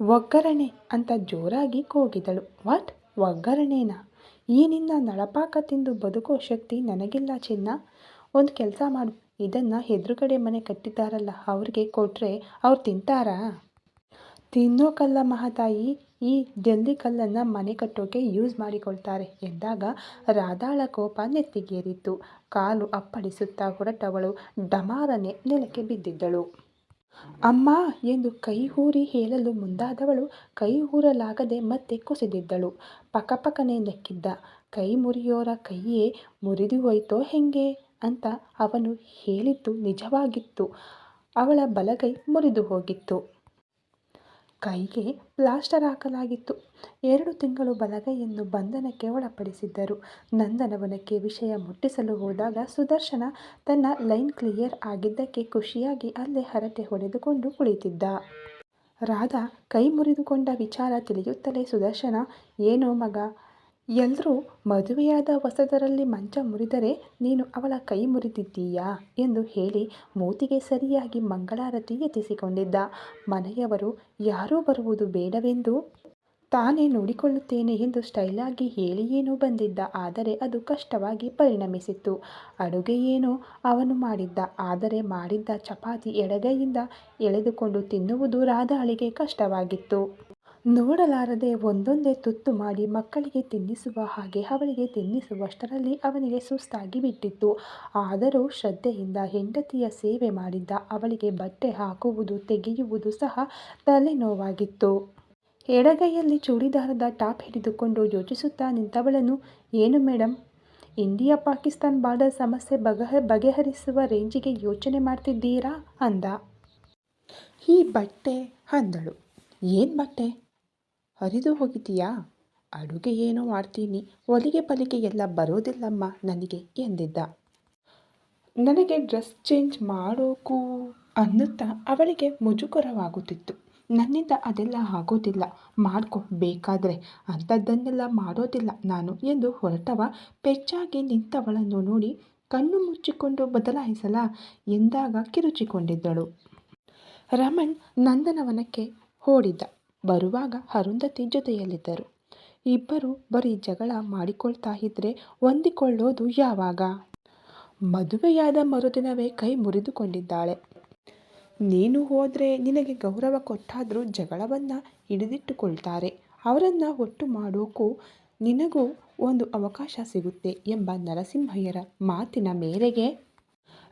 ಒಗ್ಗರಣೆ ಅಂತ ಜೋರಾಗಿ ಕೂಗಿದಳು. ವಾಟ್? ಒಗ್ಗರಣೆನಾ? ಈ ನಿನ್ನ ನಳಪಾಕ ತಿಂದು ಬದುಕೋ ಶಕ್ತಿ ನನಗಿಲ್ಲ ಚಿನ್ನ. ಒಂದು ಕೆಲಸ ಮಾಡು. ಇದನ್ನು ಎದುರುಗಡೆ ಮನೆ ಕಟ್ಟಿದ್ದಾರಲ್ಲ, ಅವ್ರಿಗೆ ಕೊಟ್ಟರೆ ಅವ್ರು ತಿಂತಾರಾ? ತಿನ್ನೋಕಲ್ಲ ಮಹಾತಾಯಿ, ಈ ಜಲ್ದಿ ಕಲ್ಲನ್ನು ಮನೆ ಕಟ್ಟೋಕೆ ಯೂಸ್ ಮಾಡಿಕೊಳ್ತಾರೆ ಎಂದಾಗ ರಾಧಾಳ ಕೋಪ ನೆತ್ತಿಗೇರಿತ್ತು. ಕಾಲು ಅಪ್ಪಳಿಸುತ್ತಾ ಹೊರಟವಳು, ಡಮಾರನೆ ನೆಲಕ್ಕೆ ಬಿದ್ದಿದ್ದಳು. ಅಮ್ಮ ಎಂದು ಕೈ ಊರಿ ಹೇಳಲು ಮುಂದಾದವಳು ಕೈ ಊರಲಾಗದೆ ಮತ್ತೆ ಕುಸಿದಿದ್ದಳು. ಪಕಪಕನೆ ನೆಕ್ಕಿದ್ದ. ಕೈ ಮುರಿಯೋರ ಕೈಯೇ ಮುರಿದು ಹೋಯ್ತೋ ಹೆಂಗೆ? ಅಂತ ಅವನು ಹೇಳಿದ್ದು ನಿಜವಾಗಿತ್ತು. ಅವಳ ಬಲಗೈ ಮುರಿದು ಹೋಗಿತ್ತು. ಕೈಗೆ ಪ್ಲಾಸ್ಟರ್ ಹಾಕಲಾಗಿತ್ತು. ಎರಡು ತಿಂಗಳು ಬಲಗೈಯನ್ನು ಬಂಧನಕ್ಕೆ ಒಳಪಡಿಸಿದ್ದರು. ನಂದನವನಕ್ಕೆ ವಿಷಯ ಮುಟ್ಟಿಸಲು ಹೋದಾಗ ಸುದರ್ಶನ ತನ್ನ ಲೈನ್ ಕ್ಲಿಯರ್ ಆಗಿದ್ದಕ್ಕೆ ಖುಷಿಯಾಗಿ ಅಲ್ಲೇ ಹರಟೆ ಹೊಡೆದುಕೊಂಡು ಕುಳಿತಿದ್ದ. ರಾಧಾ ಕೈ ಮುರಿದುಕೊಂಡ ವಿಚಾರ ತಿಳಿಯುತ್ತಲೇ ಸುದರ್ಶನ, ಏನೋ ಮಗ ಎಲ್ಲರೂ ಮದುವೆಯಾದ ಹೊಸದರಲ್ಲಿ ಮಂಚ ಮುರಿದರೆ ನೀನು ಅವಳ ಕೈ ಮುರಿದಿದ್ದೀಯಾ? ಎಂದು ಹೇಳಿ ಮೂತಿಗೆ ಸರಿಯಾಗಿ ಮಂಗಳಾರತಿ ಎತ್ತಿಸಿಕೊಂಡಿದ್ದ ಮನೆಯವರು, ಯಾರೂ ಬರುವುದು ಬೇಡವೆಂದು? ತಾನೇ ನೋಡಿಕೊಳ್ಳುತ್ತೇನೆ ಎಂದು ಸ್ಟೈಲಾಗಿ ಹೇಳಿಯೇನೋ ಬಂದಿದ್ದ. ಆದರೆ ಅದು ಕಷ್ಟವಾಗಿ ಪರಿಣಮಿಸಿತ್ತು. ಅಡುಗೆಯೇನೋ ಅವನು ಮಾಡಿದ್ದ. ಆದರೆ ಮಾಡಿದ್ದ ಚಪಾತಿ ಎಡಗೈಯಿಂದ ಎಳೆದುಕೊಂಡು ತಿನ್ನುವುದು ರಾಧಾಳಿಗೆ ಕಷ್ಟವಾಗಿತ್ತು. ನೋಡಲಾರದೆ ಒಂದೊಂದೇ ತುತ್ತು ಮಾಡಿ ಮಕ್ಕಳಿಗೆ ತಿನ್ನಿಸುವ ಹಾಗೆ ಅವಳಿಗೆ ತಿನ್ನಿಸುವಷ್ಟರಲ್ಲಿ ಅವನಿಗೆ ಸುಸ್ತಾಗಿ ಬಿಟ್ಟಿತ್ತು. ಆದರೂ ಶ್ರದ್ಧೆಯಿಂದ ಹೆಂಡತಿಯ ಸೇವೆ ಮಾಡಿದ್ದ ಅವಳಿಗೆ ಬಟ್ಟೆ ಹಾಕುವುದು ತೆಗೆಯುವುದು ಸಹ ತಲೆನೋವಾಗಿತ್ತು. ಎಡಗೈಯಲ್ಲಿ ಚೂಡಿದಾರದ ಟಾಪ್ ಹಿಡಿದುಕೊಂಡು ಯೋಚಿಸುತ್ತಾ ನಿಂತವಳನ್ನು, ಏನು ಮೇಡಮ್ ಇಂಡಿಯಾ ಪಾಕಿಸ್ತಾನ್ ಬಾರ್ಡರ್ ಸಮಸ್ಯೆ ಬಗೆಹ, ಬಗೆಹರಿಸುವ ರೇಂಜಿಗೆ ಯೋಚನೆ ಮಾಡ್ತಿದ್ದೀರಾ? ಅಂದ. ಈ ಬಟ್ಟೆ, ಅಂದಳು. ಏನು ಬಟ್ಟೆ? ಹರಿದು ಹೋಗಿದೆಯಾ ಅಡುಗೆ ಏನೋ ಮಾಡ್ತೀನಿ. ಒಲಿಗೆ ಪಲಿಗೆ ಎಲ್ಲ ಬರೋದಿಲ್ಲಮ್ಮ ನನಗೆ ಎಂದಿದ್ದ. ನನಗೆ ಡ್ರೆಸ್ ಚೇಂಜ್ ಮಾಡೋಕು ಅನ್ನುತ್ತಾ ಅವಳಿಗೆ ಮುಜುಗರವಾಗುತ್ತಿತ್ತು. ನನ್ನಿಂದ ಅದೆಲ್ಲ ಆಗೋದಿಲ್ಲ. ಮಾಡ್ಕೊ, ಬೇಕಾದರೆ. ಅಂಥದ್ದನ್ನೆಲ್ಲ ಮಾಡೋದಿಲ್ಲ ನಾನು ಎಂದು ಹೊರಟವ ಪೆಚ್ಚಾಗಿ ನಿಂತವಳನ್ನು ನೋಡಿ ಕಣ್ಣು ಮುಚ್ಚಿಕೊಂಡು ಬದಲಾಯಿಸಲ ಎಂದಾಗ ಕಿರುಚಿಕೊಂಡಿದ್ದಳು. ರಮಣ್ ನಂದನವನಕ್ಕೆ ಓಡಿದ್ದ. ಬರುವಾಗ ಅರುಂಧತಿ ಜೊತೆಯಲ್ಲಿದ್ದರು. ಇಬ್ಬರು ಬರೀ ಜಗಳ ಮಾಡಿಕೊಳ್ತಾ ಇದ್ರೆ ಹೊಂದಿಕೊಳ್ಳೋದು ಯಾವಾಗ? ಮದುವೆಯಾದ ಮರುದಿನವೇ ಕೈ ಮುರಿದುಕೊಂಡಿದ್ದಾಳೆ. ನೀನು ಹೋದರೆ ನಿನಗೆ ಗೌರವ ಕೊಟ್ಟಾದರೂ ಜಗಳವನ್ನು ಹಿಡಿದಿಟ್ಟುಕೊಳ್ತಾರೆ. ಅವರನ್ನು ಒಟ್ಟು ಮಾಡೋಕ್ಕೂ ನಿನಗೂ ಒಂದು ಅವಕಾಶ ಸಿಗುತ್ತೆ ಎಂಬ ನರಸಿಂಹಯ್ಯರ ಮಾತಿನ ಮೇರೆಗೆ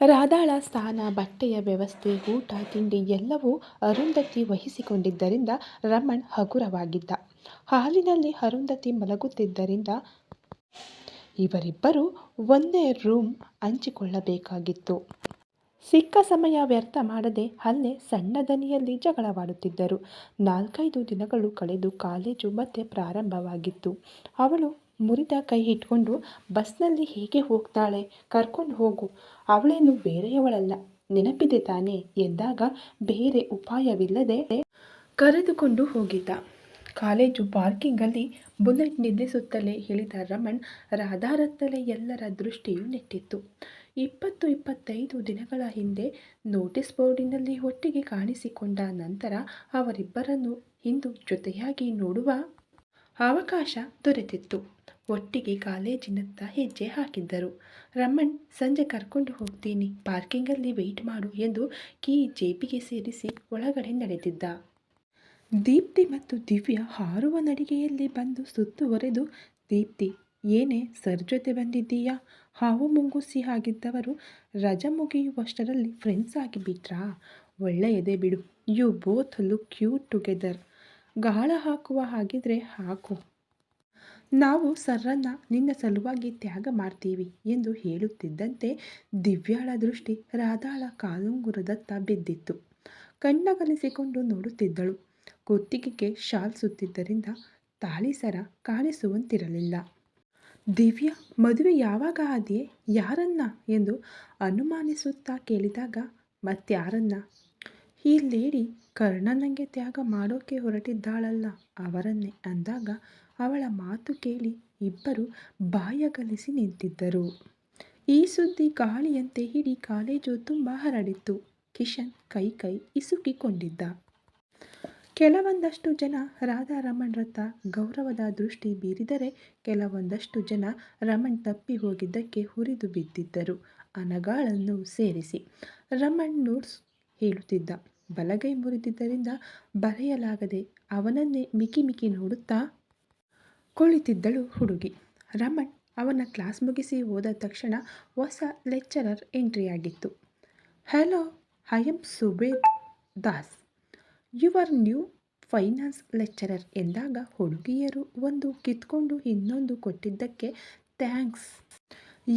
ರಾಧಾಳ ಸ್ಥಾನ, ಬಟ್ಟೆಯ ವ್ಯವಸ್ಥೆ, ಊಟ, ತಿಂಡಿ ಎಲ್ಲವೂ ಅರುಂಧತಿ ವಹಿಸಿಕೊಂಡಿದ್ದರಿಂದ ರಮಣ್ ಹಗುರವಾಗಿದ್ದ. ಹಾಲಿನಲ್ಲಿ ಅರುಂಧತಿ ಮಲಗುತ್ತಿದ್ದರಿಂದ ಇವರಿಬ್ಬರು ಒಂದೇ ರೂಮ್ ಹಂಚಿಕೊಳ್ಳಬೇಕಾಗಿತ್ತು. ಸಿಕ್ಕ ಸಮಯ ವ್ಯರ್ಥ ಮಾಡದೆ ಅಲ್ಲೇ ಸಣ್ಣ ದನಿಯಲ್ಲಿ ಜಗಳವಾಡುತ್ತಿದ್ದರು. ನಾಲ್ಕೈದು ದಿನಗಳು ಕಳೆದು ಕಾಲೇಜು ಮತ್ತೆ ಪ್ರಾರಂಭವಾಗಿತ್ತು. ಅವಳು ಮುರಿದ ಕೈ ಇಟ್ಕೊಂಡು ಬಸ್ನಲ್ಲಿ ಹೇಗೆ ಹೋಗ್ತಾಳೆ? ಕರ್ಕೊಂಡು ಹೋಗು. ಅವಳೇನು ಬೇರೆಯವಳಲ್ಲ. ನೆನಪಿದೆ ತಾನೆ? ಎಂದಾಗ ಬೇರೆ ಉಪಾಯವಿಲ್ಲದೆ ಕರೆದುಕೊಂಡು ಹೋಗಿದ್ದ. ಕಾಲೇಜು ಪಾರ್ಕಿಂಗಲ್ಲಿ ಬುಲೆಟ್ ನಿಲ್ಲಿಸುತ್ತಲೇ ಹೇಳಿದ ರಮಣ್ ರಾಧಾರತ್ತಲೇ ಎಲ್ಲರ ದೃಷ್ಟಿಯು ನೆಟ್ಟಿತ್ತು. ಇಪ್ಪತ್ತು ಇಪ್ಪತ್ತೈದು ದಿನಗಳ ಹಿಂದೆ ನೋಟಿಸ್ ಬೋರ್ಡಿನಲ್ಲಿ ಒಟ್ಟಿಗೆ ಕಾಣಿಸಿಕೊಂಡ ನಂತರ ಅವರಿಬ್ಬರನ್ನು ಇಂದು ಜೊತೆಯಾಗಿ ನೋಡುವ ಅವಕಾಶ ದೊರೆತಿತ್ತು. ಒಟ್ಟಿಗೆ ಕಾಲೇಜಿನತ್ತ ಹೆಜ್ಜೆ ಹಾಕಿದ್ದರು. ರಮಣ್, ಸಂಜೆ ಕರ್ಕೊಂಡು ಹೋಗ್ತೀನಿ. ಪಾರ್ಕಿಂಗಲ್ಲಿ ವೆಯ್ಟ್ ಮಾಡು ಎಂದು ಕೀ ಜೇಬಿಗೆ ಸೇರಿಸಿ ಒಳಗಡೆ ನಡೆದಿದ್ದ. ದೀಪ್ತಿ ಮತ್ತು ದಿವ್ಯ ಹಾರುವ ನಡಿಗೆಯಲ್ಲಿ ಬಂದು ಸುತ್ತುವರೆದು ದೀಪ್ತಿ, ಏನೇ ಸರ್ ಜೊತೆ ಬಂದಿದ್ದೀಯಾ? ಹಾವು ಮುಂಗುಸಿ ಆಗಿದ್ದವರು ರಜ ಮುಗಿಯುವಷ್ಟರಲ್ಲಿ ಫ್ರೆಂಡ್ಸ್ ಆಗಿಬಿಟ್ರಾ ಒಳ್ಳೆಯದೇ ಬಿಡು. You both look cute together. ಗಾಳ ಹಾಕುವ ಹಾಗಿದ್ರೆ ಹಾಕು. ನಾವು ಸರ್ರನ್ನ ನಿನ್ನ ಸಲುವಾಗಿ ತ್ಯಾಗ ಮಾಡ್ತೀವಿ ಎಂದು ಹೇಳುತ್ತಿದ್ದಂತೆ ದಿವ್ಯಾಳ ದೃಷ್ಟಿ ರಾಧಾಳ ಕಾಲುಂಗುರದತ್ತ ಬಿದ್ದಿತ್ತು. ಕಣ್ಣಗಲಿಸಿಕೊಂಡು ನೋಡುತ್ತಿದ್ದಳು. ಕುತ್ತಿಗೆಗೆ ಶಾಲ್ ಸುತ್ತಿದ್ದರಿಂದ ತಾಳಿಸರ ಕಾಣಿಸುವಂತಿರಲಿಲ್ಲ. ದಿವ್ಯ, ಮದುವೆ ಯಾವಾಗ ಆದಿಯೇ? ಯಾರನ್ನ? ಎಂದು ಅನುಮಾನಿಸುತ್ತಾ ಕೇಳಿದಾಗ ಮತ್ಯಾರನ್ನ ಈ ಲೇಡಿ ಕರ್ಣನಂಗೆ ತ್ಯಾಗ ಮಾಡೋಕೆ ಹೊರಟಿದ್ದಾಳಲ್ಲ ಅವರನ್ನೇ ಅಂದಾಗ ಅವಳ ಮಾತು ಕೇಳಿ ಇಬ್ಬರು ಬಾಯಗಲಿಸಿ ನಿಂತಿದ್ದರು. ಈ ಸುದ್ದಿ ಗಾಳಿಯಂತೆ ಹಿಡಿ ಕಾಲೇಜು ತುಂಬ ಹರಡಿತ್ತು. ಕಿಶನ್ ಕೈ ಕೈ ಇಸುಕಿಕೊಂಡಿದ್ದ. ಕೆಲವೊಂದಷ್ಟು ಜನ ರಾಧಾ ರಮಣ್ರತ್ತ ಗೌರವದ ದೃಷ್ಟಿ ಬೀರಿದರೆ ಕೆಲವೊಂದಷ್ಟು ಜನ ರಮಣ್ ತಪ್ಪಿ ಹೋಗಿದ್ದಕ್ಕೆ ಹುರಿದು ಬಿದ್ದಿದ್ದರು. ಅನಗಾಳನ್ನು ಸೇರಿಸಿ ರಮಣ್ ನೋಟ್ಸ್ ಹೇಳುತ್ತಿದ್ದ. ಬಲಗೈ ಮುರಿದಿದ್ದರಿಂದ ಬರೆಯಲಾಗದೆ ಅವನನ್ನೇ ಮಿಕಿ ಮಿಕಿ ನೋಡುತ್ತಾ ಕುಳಿತಿದ್ದಳು ಹುಡುಗಿ. ರಮಣ್ ಅವನ ಕ್ಲಾಸ್ ಮುಗಿಸಿ ಹೋದ ತಕ್ಷಣ ಹೊಸ lecturer ಎಂಟ್ರಿಯಾಗಿತ್ತು. Hello I am Subed Das your new finance lecturer ಎಂದಾಗ ಹುಡುಗಿಯರು ಒಂದು ಕಿತ್ಕೊಂಡು ಇನ್ನೊಂದು ಕೊಟ್ಟಿದ್ದಕ್ಕೆ ಥ್ಯಾಂಕ್ಸ್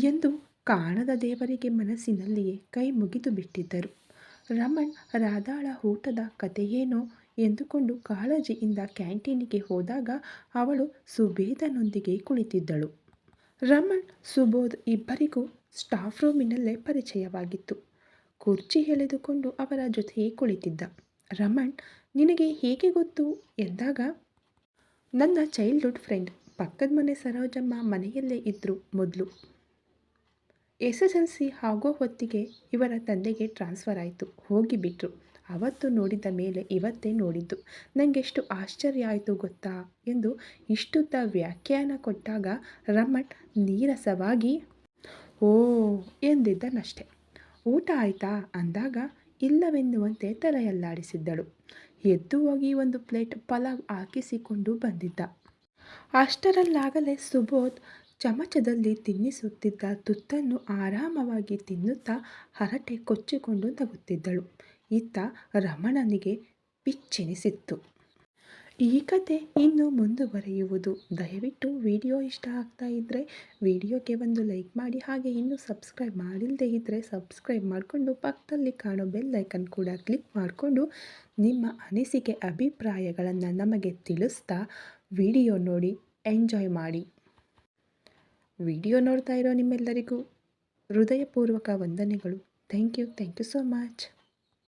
ಎಂದು ಕಾಣದ ದೇವರಿಗೆ ಮನಸ್ಸಿನಲ್ಲಿಯೇ ಕೈ ಮುಗಿದು ಬಿಟ್ಟಿದ್ದರು ರಮಣ್ ರಾಧಾಳ ಊಟದ ಕಥೆಯೇನೋ ಎಂದುಕೊಂಡು ಕಾಳಜಿಯಿಂದ ಕ್ಯಾಂಟೀನಿಗೆ ಹೋದಾಗ ಅವಳು ಸುಬೇದನೊಂದಿಗೆ ಕುಳಿತಿದ್ದಳು. ರಮಣ್, ಸುಬೋಧ್ ಇಬ್ಬರಿಗೂ ಸ್ಟಾಫ್ ರೂಮಿನಲ್ಲೇ ಪರಿಚಯವಾಗಿತ್ತು. ಕುರ್ಚಿ ಎಳೆದುಕೊಂಡು ಅವರ ಜೊತೆಯೇ ಕುಳಿತಿದ್ದ. ರಮಣ್, ನಿನಗೆ ಹೇಗೆ ಗೊತ್ತು? ಎಂದಾಗ, ನನ್ನ ಚೈಲ್ಡ್ಹುಡ್ ಫ್ರೆಂಡ್ ಪಕ್ಕದ ಮನೆ ಸರೋಜಮ್ಮ ಮನೆಯಲ್ಲೇ ಇದ್ದರು ಮೊದಲು. ಎಸ್ ಎಸ್ ಎಲ್ ಸಿ ಆಗೋ ಹೊತ್ತಿಗೆ ಇವರ ತಂದೆಗೆ ಟ್ರಾನ್ಸ್ಫರ್ ಆಯಿತು. ಹೋಗಿಬಿಟ್ರು. ಅವತ್ತು ನೋಡಿದ ಮೇಲೆ ಇವತ್ತೇ ನೋಡಿದ್ದು. ನನಗೆಷ್ಟು ಆಶ್ಚರ್ಯ ಆಯಿತು ಗೊತ್ತಾ? ಎಂದು ಇಷ್ಟುದ್ದ ವ್ಯಾಖ್ಯಾನ ಕೊಟ್ಟಾಗ ರಮಣ್ ನೀರಸವಾಗಿ, ಓ ಎಂದಿದ್ದನಷ್ಟೆ. ಊಟ ಆಯಿತಾ? ಅಂದಾಗ, ಇಲ್ಲವೆನ್ನುವಂತೆ ತಲೆಯಲ್ಲಾಡಿಸಿದ್ದಳು. ಎದ್ದು ಹೋಗಿ ಒಂದು ಪ್ಲೇಟ್ ಪಲಾವ್ ಹಾಕಿಸಿಕೊಂಡು ಬಂದಿದ್ದ. ಅಷ್ಟರಲ್ಲಾಗಲೇ ಸುಬೋಧ್ ಚಮಚದಲ್ಲಿ ತಿನ್ನಿಸುತ್ತಿದ್ದ ತುತ್ತನ್ನು ಆರಾಮವಾಗಿ ತಿನ್ನುತ್ತಾ ಹರಟೆ ಕೊಚ್ಚಿಕೊಂಡು ನಗುತ್ತಿದ್ದಳು. ಇತ್ತ ರಮಣನಿಗೆ ಪಿಚ್ಚೆನಿಸಿತ್ತು. ಈ ಕತೆ ಇನ್ನು ಮುಂದುವರೆಯುವುದು. ದಯವಿಟ್ಟು ವಿಡಿಯೋ ಇಷ್ಟ ಆಗ್ತಾ ಇದ್ದರೆ ವಿಡಿಯೋಗೆ ಒಂದು ಲೈಕ್ ಮಾಡಿ ಹಾಗೆ ಇನ್ನೂ ಸಬ್ಸ್ಕ್ರೈಬ್ ಮಾಡಿಲ್ಲದೆ ಇದ್ದರೆ ಸಬ್ಸ್ಕ್ರೈಬ್ ಮಾಡಿಕೊಂಡು ಪಕ್ಕದಲ್ಲಿ ಕಾಣೋ ಬೆಲ್ ಐಕನ್ ಕೂಡ ಕ್ಲಿಕ್ ಮಾಡಿಕೊಂಡು ನಿಮ್ಮ ಅನಿಸಿಕೆ, ಅಭಿಪ್ರಾಯಗಳನ್ನು ನಮಗೆ ತಿಳಿಸ್ತಾ ವಿಡಿಯೋ ನೋಡಿ ಎಂಜಾಯ್ ಮಾಡಿ. ವಿಡಿಯೋ ನೋಡ್ತಾ ಇರೋ ನಿಮ್ಮೆಲ್ಲರಿಗೂ ಹೃದಯಪೂರ್ವಕ ವಂದನೆಗಳು. Thank you thank you so much.